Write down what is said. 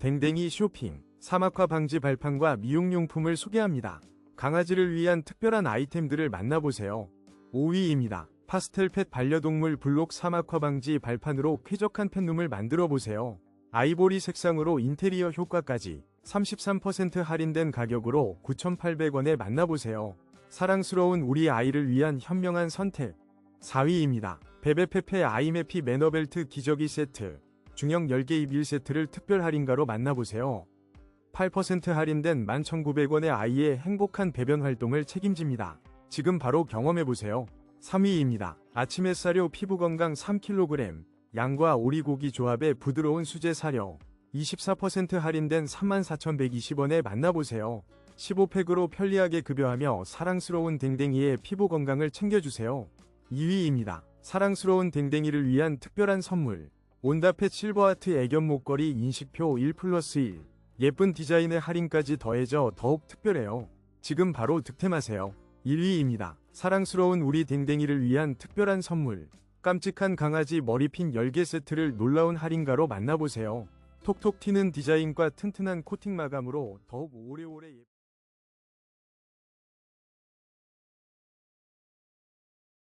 댕댕이 쇼핑, 사막화 방지 발판과 미용용품을 소개합니다. 강아지를 위한 특별한 아이템들을 만나보세요. 5위입니다. 파스텔 펫 반려동물 블록 사막화 방지 발판으로 쾌적한 펫룸을 만들어 보세요. 아이보리 색상으로 인테리어 효과까지 33% 할인된 가격으로 9,800원에 만나보세요. 사랑스러운 우리 아이를 위한 현명한 선택. 4위입니다. 베베페페 아이메피 매너벨트 기저귀 세트. 중형 10개 입일 세트를 특별 할인가로 만나보세요. 8% 할인된 11,900원의 아이의 행복한 배변 활동을 책임집니다. 지금 바로 경험해보세요. 3위입니다. 아침 햇사료 피부 건강 3kg, 양과 오리고기 조합의 부드러운 수제 사료. 24% 할인된 34,120원에 만나보세요. 15팩으로 편리하게 급여하며 사랑스러운 댕댕이의 피부 건강을 챙겨주세요. 2위입니다. 사랑스러운 댕댕이를 위한 특별한 선물. 온다펫 실버하트 애견 목걸이 인식표 1 플러스 1. 예쁜 디자인의 할인까지 더해져 더욱 특별해요. 지금 바로 득템하세요. 1위입니다. 사랑스러운 우리 댕댕이를 위한 특별한 선물. 깜찍한 강아지 머리핀 10개 세트를 놀라운 할인가로 만나보세요. 톡톡 튀는 디자인과 튼튼한 코팅 마감으로 더욱 오래오래 예쁜